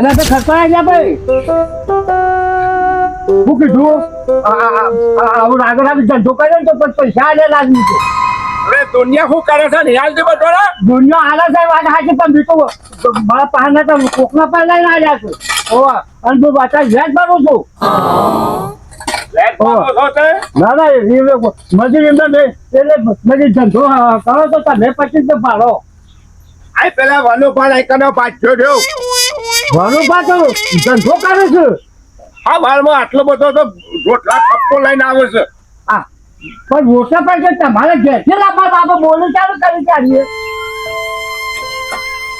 અને તો ખસવાય ગયા ભાઈ. હું કીધું આવું આગળ આવી ધંધો કર્યો તો પછી પૈસા આલે લાગી છે. અરે દુનિયા શું કરે છે? ને યાર બટોરા દુનિયા હાલે છે વાત પણ બીજું મારા પાસે તો કોકના પાસે લઈને આવ્યા છું. ઓવા અને તું પાછા વ્યાજ ભરું છું. ના ના એટલે મજૂરી ધંધો કરો તો તમે પછી તો ભાડો આ પેલા વનો પણ એકનો પાછો થયો ઘણું પાછું. ધંધો કરે છે. આ વાળમાં આટલો બધો તો રોટલા થપ્પો લઈને આવે છે. હા પણ રોટલા પણ છે તમારે ઘેરથી લાવવા આપણે બોલું ચાલુ કરી કાઢીએ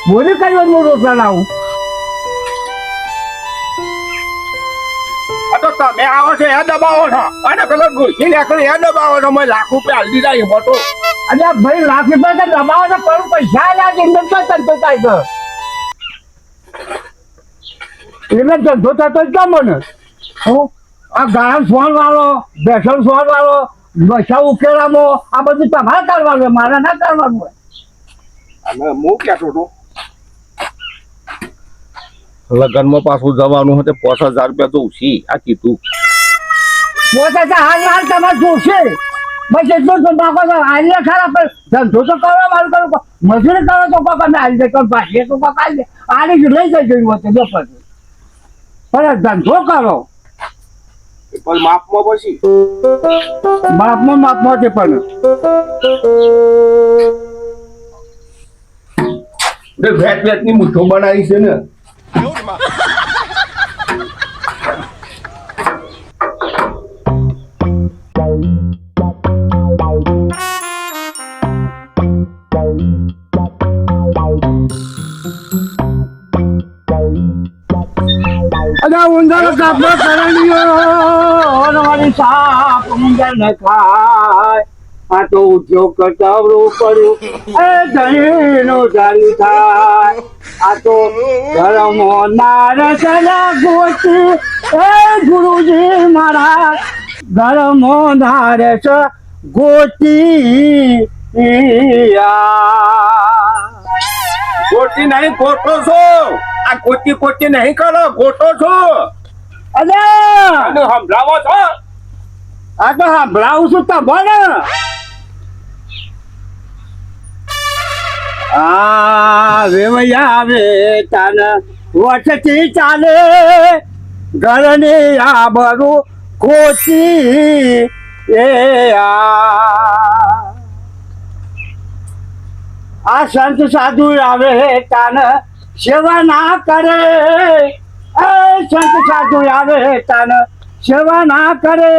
બોલી કર્યું હું રોટલા લાવું. તો તમે આવો છો એ દબાવો છો. અને પેલો ગુરખી નીકળી એ દબાવો છો. મેં લાખ રૂપિયા હાલી દીધા એ મોટો અને ભાઈ લાખ રૂપિયા દબાવો છો પણ પૈસા લાગે એમને તો થાય એટલે ધંધો થતો જ ના મને. હું આ ગાયન સોન વાળો બેસણ સોન વાળો બસા ઉકેલામો આ બધું તમારે કરવાનું હોય, મારે ના કરવાનું હોય. અને હું કહેતો હતો લગ્નમાં પાછું જવાનું હતું પાંચ હજાર રૂપિયા તો ઉછી આ કીધું. પોતે તો હાલ હાલ તમારે જોશે. બસ એટલું ખરા પણ ધંધો તો કરો મારું કરો મજૂરી કરો તો કોક અમે હાલી ભાઈએ તો કોક હાલી આની લઈ જઈ જોયું હોતે પછી પણ ધંધો કરો. પણ માપમાં પછી? માપમાં માપમાં છે પણ. ભેટ ભેટની મુઠ્ઠો બનાવી છે ને. અરે ઉંદર સાપ કરણીઓ મારી સાપ ઉંદર ન ખાય. આ તો ઉદ્યોગ કરતાવડું પડ્યું. એ ધણીનો જારી થાય. આ તો ધર્મો નારસના ગોતી. એ ગુરુજી મારા ધર્મો નારસ ગોતી. ગોટી નહીં ગોટો છો. આ ગોટી ગોટી નહીં કરો ખોટો છો. અને સંભળાવો છો. આ તો સંભળાવું છું તમને આવે વૈયા આવે તન વચતી ચાલે. ઘરની આબરૂ ખોટી એ આ સંત સાધુ આવે તન સેવા ના કરે. એ સંત સાધુ આવે તાન. સેવા ના કરે.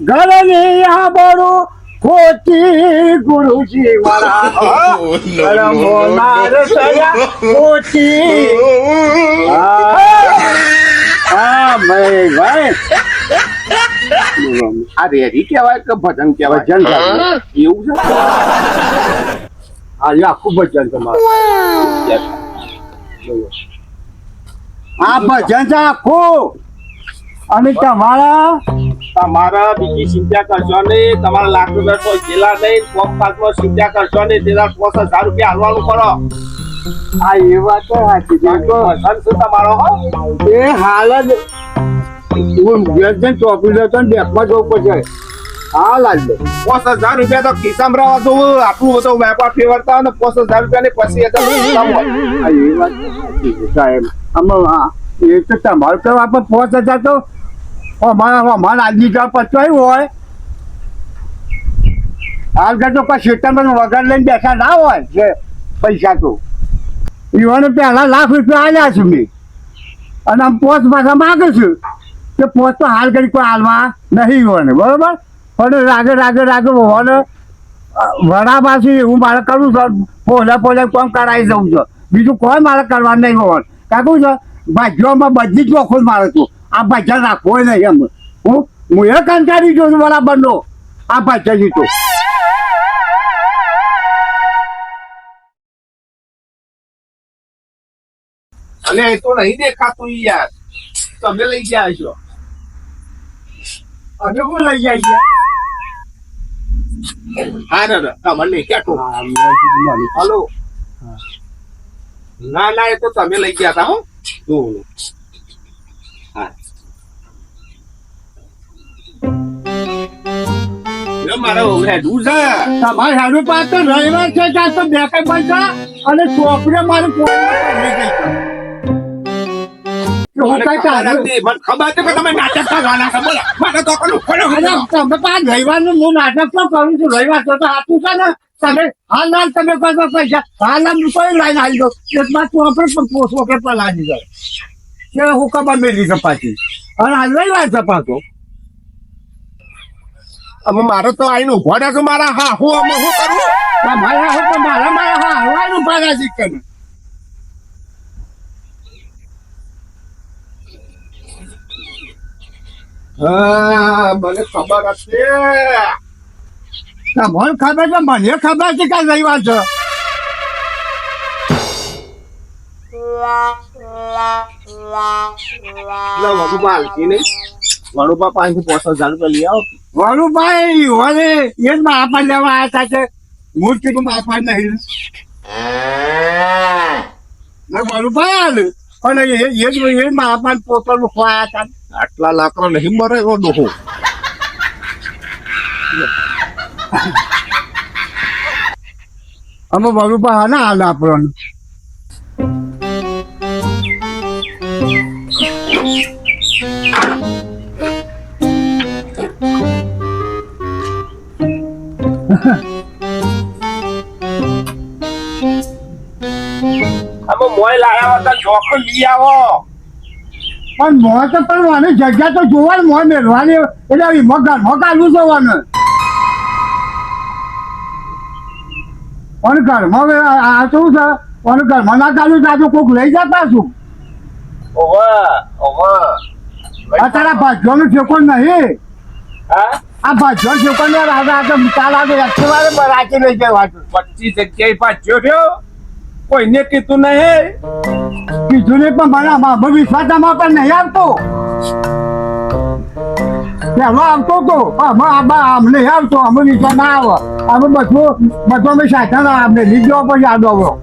ઘરની બોડું ખોટી ગુરુજી ખોટી. હા. ભાઈ ભાઈ. આ રેરી કહેવાય કે ભજન કહેવાય? જન એવું છે? આ આખું ભજન તમારું. આ ભજન આખું અને તમારા તમારે બીજી ચિંતા કરશો નહીં તમારા લાખ રૂપિયા કોઈ ગેલા નહીં કોમ કાચમાં ચિંતા કરશો નહીં તેના પાંચ હજાર રૂપિયા હાલવાનું કરો. આ એ વાત તો સાચી છે. ભજન છે તમારો એ હાલ જ હું વ્યસન ચોપી લેતો ને બેગમાં જવું પડશે. આજ દો પાંચ હજાર રૂપિયા તો ખિસ્સામાં રહેવા દો. આટલું બધો વેપાર હોય ને પાંચ હજાર રૂપિયા ને પછી હજાર હોય. તો સાહેબ. આમાં એ તો તમારું તો આપણે પાંચ હજાર તો અમારા અમારા આજની તો પચવાયું હોય. હાલ તો કોઈ ખેતરમાં વગર લઈને બેઠા ના હોય છે પૈસા તો. ઈવોને પહેલા લાખ રૂપિયા આલ્યા છું મેં. અને આમ પોચ પાછા માગું છું. કે પોચ તો હાલ કરી કોઈ હાલમાં નહીં ઈવોને, બરોબર? પણ રાગે રાગે રાગે હોને વડા પાછી હું મારે કરું છું, પોલે પોલે કોમ કરાવી દઉં છું. બીજું કોઈ મારે કરવાનું નહીં હોવાનું કાકું છે ભાજ્યોમાં બધી જ વખત મારે છું. આ ભાજ્યા રાખવો નહીં એમ. હું હું એ કંટાળી ગયો છું બરાબરનો. આ ભાજ્યા જીતો અને એ તો નહીં દેખાતું યાર. તમે લઈ ગયા છો. અને હું લઈ જાય હા દાદા કીધું મારી. હલો. ના ના એ તો તમે લઈ ગયા હતા હો. એ મારે પાસ રવિવાર છે અને ચોપડે મારું હું કઈ ચાલ્યું? મને ખબર છે કે તમે નાટક કરવાના છો બોલો. તો કોનું ખોલો તમે પાંચ રવિવારનું હું નાટક તો કરું છું રવિવાર તો સાચું છે ને. તમે હાલ હાલ તમે કોઈ પૈસા હાલ હાલ કોઈ લાઈન આવી દો એકમાં તું આપણે પોસો કે પણ લાગી જાય. હું ખબર મેળવી છે પાછી અને હાલ રવિવાર છે અમે મારે તો આઈને ઊભો રહ્યા મારા હા હું અમે શું કરું મારા હું મારા મારા હા પાડા શીખે ને હા મને ખબર હશે મને ખબર છે મને ખબર છે કે રવિવાર છે. એટલે વડુપા હાલતી નહીં વડુપા પાસેથી પાંચ હજાર રૂપિયા લઈ આવો. વરુભાઈ વરે એ જ માપા લેવા આવ્યા હતા કે હું કીધું માપા નહીં ના વરુભાઈ હાલ એ એ જ માપા પોતાનું ખોયા હતા આટલા લાકડા નહીં મરે એવો ડોહો અમે વરુભાઈ હા ના હાલ આપણને. અમે મોય લાયા હતા જોખમ લઈ આવો. પણ મોં તો પણ મને જગ્યા તો જોવા મોં મેળવાની. એટલે મકાન મકાન જોવાનું પણ ઘરમાં આ શું છે? પણ ઘરમાં ના ચાલુ તાજુ કોક લઈ જતા છું ઓવે ઓવે નું તારા ઠેકો નહીં. હા? આ ભાજ્યો ઠેકો ને રાજા આ તો કાલ આજે એક્ટિવા રાખી લઈ જાય વાત. પચીસ જગ્યાએ પાછો થયો કોઈને કીધું નહીં કીધું ને પણ મારા આમાં હવે પણ નહીં આવતો. પહેલો આવતો તો અમે આબા આમ નહીં આવતો અમે વિશ્વાસ ના આવે. અમે બધું બધું અમે સાથે ના આપણે લીધો પછી યાદ આવ્યો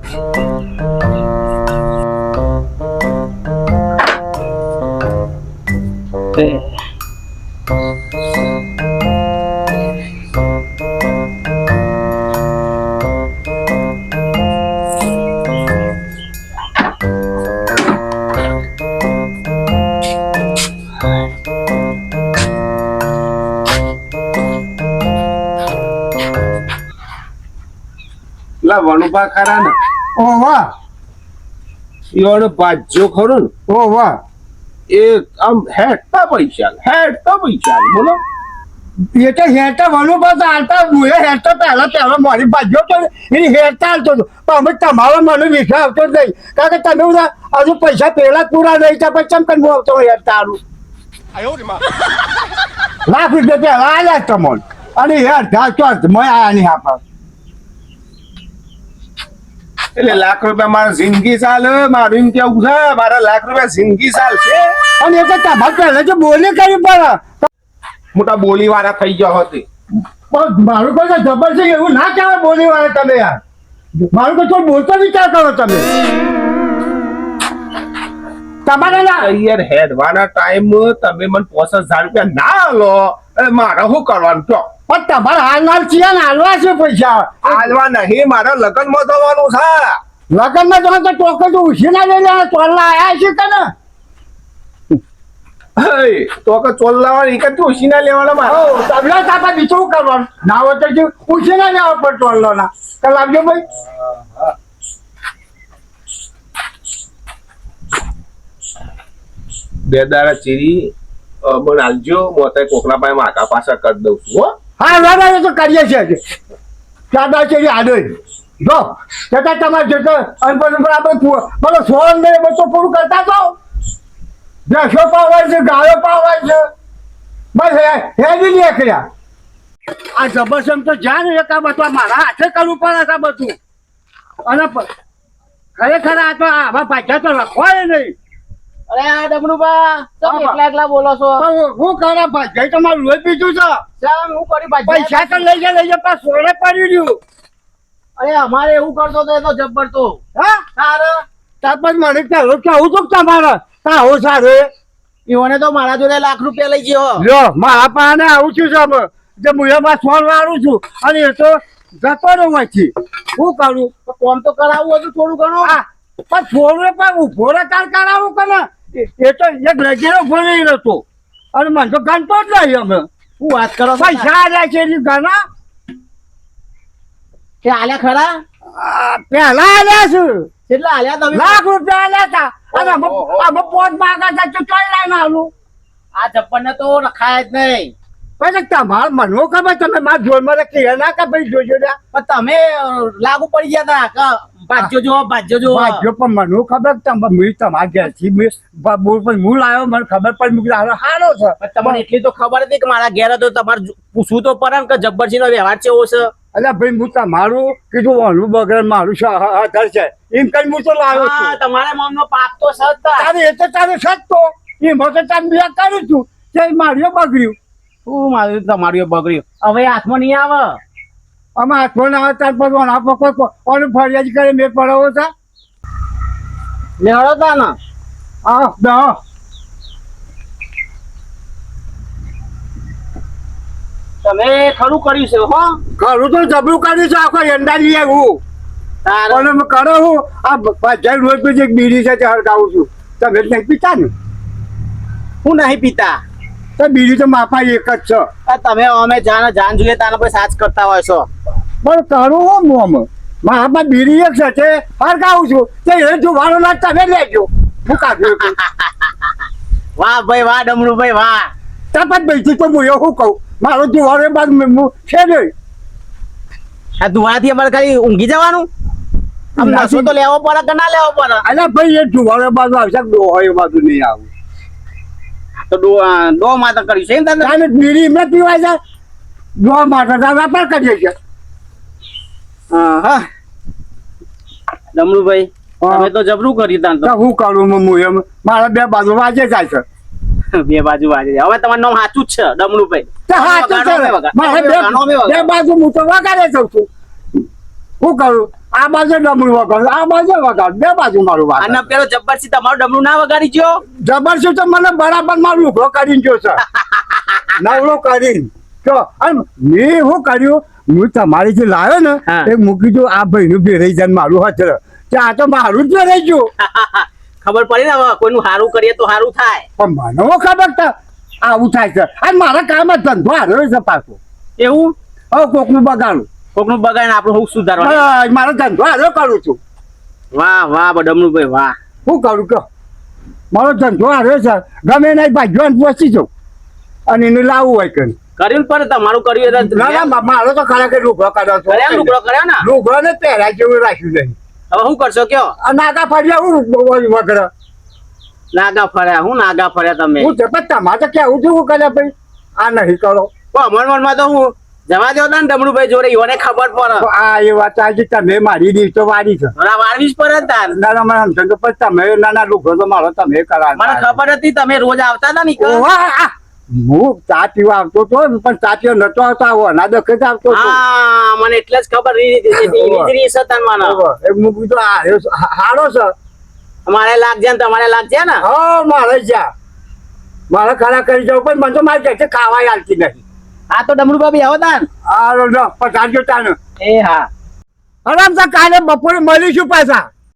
પેલા વણુપા ખરા ને? ઓ વાહ. ઈવોને ભાજ્યો ખરો ને? ઓ વાહ. એ આમ હેડતા પૈસા લે, પૈસા બોલો. એ તો હેરતા વનું પર હાલતા હું હેરતા પહેલા પહેલા મારી બાજુ તો એની હેરતા હાલતો હતો. પણ અમે તમારો મને વિશ્વાસ આવતો જ નહીં. કારણ કે તમે બધા હજુ પૈસા પહેલા પૂરા નહીં થયા પછી ચમ કરીને હું આવતો હારું? લાખ રૂપિયા પહેલા આલ્યા જ તમને. અને હેરતા ચોથ મેં આયા નહીં આપા એટલે લાખ રૂપિયા મારા જિંદગી ચાલે મારું એમ કેવું છે મારા લાખ રૂપિયા જિંદગી ચાલશે. અને એ તો તમારે પહેલા જે બોલી કરી પડે મોટા બોલી વાળા થઈ ગયો હતી. પણ મારું કોઈ જબર છે એવું ના કહેવાય બોલી વાળા તમે યાર. મારું કોઈ થોડું બોલતો વિચાર કરો તમે? તમારે યાર હેડવાના ટાઈમ તમે મને પાંચ હજાર રૂપિયા ના લો મારે શું કરવાનું? કહો પણ તમારે હાલનાર હાલ છીએ ને હાલવા છે પૈસા? હાલવા નહીં મારે લગ્નમાં જવાનું છે. લગ્નમાં તમે તો ચોક્કસ તો ઉછીના લઈ લેવા ચોલના આયા છે કે ને હે, તો કે ચોલ લાવવાની કે તું લેવાના મારે. ઓ તાપા બીજું કરવાનું? ના હોય તો લેવા પણ ચોલ ના કે લાવજો ભાઈ. બે દાડા ચીરી મને આલજો મોતે કોકના પાસે માકા પાછા કરી દઉં છું હો. હા એ તો કરીએ છીએ. ચાદા છે આડો જો, છતાં તમારે ઉપર આપણે બોલો સોળ ને બસો પૂરું કરતા તો. દસો પાવાય છે, ગાયો પાવાય છે. બસ, હે હેડી નીકળ્યા આ જબરસમ તો જ્યાં ને આ બધું મારા હાથે કરવું પડે છે બધું. અને ખરેખર આ તો આવા પાછા તો લખવાય નહીં. અરે આ ડમરુબા તમે હા, એકલા એકલા બોલો છો. પણ હું કરે ભાઈ? તમારું લોહી પીધું છે. ચાલ હું કરી ભાઈ પૈસા તો લઈ ગયા લઈ ગયા પણ પડી રહ્યું. અરે અમારે એવું કરતો તો એ તો જબ્બર તો. હા? તારે? તાર પછી મને ચાલો તો તમારે? આવો સારું ઈવોને તો મારા જોડે લાખ રૂપિયા લઈ ગયો. લ્યો મારા પાસે આવું છું સાહેબ જે મુયામાં સોન વાળું છું. અને એ તો જતો રહું હું કરું? કોમ તો કરાવવું હતું થોડું ઘણું. આ પણ છોડને પણ ઊભો રે તાર કરાવું કે એ- તો એક લગેરો ઊભો નહીં રહેતો અને મને તો ગણતો જ નહીં અમે. હું વાત કરો પૈસા આલ્યા છે એની ગણા કે આલ્યા ખરા? પેલા પહેલા આલ્યા છે. કેટલા આલ્યા તમે? લાખ રૂપિયા આલ્યા હતા. અને અમે પોત માગા હતા તો ચોઈ લાઈને આલું. આ જપ્પન તો રખાય જ નહીં. પછી તમારે મને ખબર? તમે મારા જોરમાં કે ના કે ભાઈ જોજો ને. પણ તમે લાગુ પડી ગયા હતા ભાજ્યો જો ભાજ્યો જો ભાજ્યો પણ મને ખબર? તમે મેં તમારા ઘેરથી મેં બોલ પણ હું લાવ્યો મને ખબર પડી મૂકી હારો હારો છે. તમને એટલી તો ખબર હતી કે મારા ઘેર હતો તમારે પૂછવું તો પડે ને કે જબ્બરજી નો વ્યવહાર છે એવો છે? અલ્યા ભાઈ હું તમારું કીધું ઓનું બગડ મારું છે હતર છે. એમ કઈ હું તો લાવ્યો છું. તમારા મનનો પાપ તો સત્તા. તારે એ તો તારે તો. એમાં તો તારે બે કરું છું. તે માર્યો બગડ્યું. શું મારું તમારું બગડ્યું હવે હાથમાં નહીં આવે. અમે હાથમાં ના આવે તાર પર ઓના પર કોઈ ફરિયાદ કરે મેં પડાવો છે? લેવડો તા ને હા દહ તમે ખરું કર્યું છે હો. ખરું તો જબરું કર્યું છે આખો એંડા લઈ આવું. અને કરો હું આ બધા રોજ પછી એક બીડી છે તે છું. તમે જ નહીં પીતા ને? હું નહીં પીતા. તો બીજું તો માપા એક જ છે. તમે અમે જાણ જાણ જોઈએ તાના પછી સાચ કરતા હોય છો. પણ કરું હું મોમ મારા બીડી એક છે ફાર ખાવું છું. તે એ જોવાનો ના તમે લેજો. હું કાઢું વાહ ભાઈ વાહ ડમરૂ ભાઈ વાહ. તપત બેસી તો હું એવું કહું? મારો જોવાનો બાદ છે નહીં આ ધુવાથી અમારે ખાલી ઊંઘી જવાનું? આમ શું તો લેવો પડે કે ના લેવો પડે? અલ્યા ભાઈ એ જોવાનો બાજુ આવશે ડોહો એ બાજુ નહીં આવું? તો ડો અ, ડો માં તો કર્યું છે ને તને બીડી એમને પીવાય છે. ડો માતા તો વેપાર કરીએ છે હા હા. ડમરુભાઈ તમે તો જબરું કરી તાન તો. હું કરું મમ્મુ એમ? મારા બે બાજુ વાજે જાય છે. બે બાજુ વાજે હવે તમારું નામ સાચું જ છે ડમરુભાઈ. મારે વગાડો, અમે બે બાજુ હું તો વગાડે જઉં છું હું કરું? આ બાજુ ડમરું વગાડ આ બાજુ વગાડ બે બાજુ મારું આના અને પેલો જબ્બરસિંહ તમારું ડબલું ના વગાડી ગયો? જબરજસ્ત તો મને બરાબર મારું ઊભો કરીને ગયો છે. નવરો કરીને. તો મેં હું કર્યું હું તમારી જે લાવ્યો ને. એ મૂકી દઉં આ ભાઈનું ભેરાઈ જાય મારું હચર કે આ તો મારું જ ભેરાઈ ગયું. ખબર પડી ને કોઈનું સારું કરીએ તો સારું થાય. પણ મને ખબર છે આવું થાય છે. અને મારા કામ ધંધો હાર્યો છે પાછો. એવું? હવે કોકનું બગાડું. કોકનું બગાડીને આપણું હું સુધારવાનું. બસ, મારો ધંધો હાર્યો કરું છું. વાહ વાહ ડમરુભાઈ વાહ. શું કરું કહો. મારો ધંધો હાર્યો છે. ગમે નહીં ભાગ્યો પહોંચી જાઉં. અને એને લાવવું હોય કે કર્યું પણ તમારું કર્યું ના ના મારો તો ખરેખર લુગડો કર્યો છે. કર્યા લુગડો કર્યો ને? લુગડો ને પહેરાય જેવું રાખ્યું નહીં હવે શું કરશો કયો નાગા ફર્યા હું વગર. નાગા ફર્યા હું નાગા ફર્યા તમે? હું છે પણ તમારે તો કેવું છે હું કર્યા ભાઈ આ નહીં કરો. મન મનમાં તો હું જવા દો ને ડમરુભાઈ જોડે યોને ખબર પડે. તો આ એ વાત આજે તમે મારી રીત તો વારી છે. થોડા વારવી જ પડે ને તાર ના ના મને સમજો તો પછી તમે ના ના લુગડો તો મારો તમે કરાવ મને ખબર હતી તમે રોજ આવતા હતા ને હું ચા પીવા આવતો હતો પણ ચા પીવા નતો આવતો આવો ના દખે જ આવતો હા મને એટલે જ ખબર નહીં રી- રી- રી- રી- રી- છે તને મને હું કીધું હારો છે? અમારે લાગજે ને તમારે લાગજે ને. હા મારે જા. મારે ખરા કરી જાવ પણ મને તો મારી ઘરે ખાવા આવતી નહીં. આ તો ડમરુભાઈ આવો તાન. લો, લો, પધારજો તાને. એ હા. આરામ કાલે બપોરે મળીશું પાછા.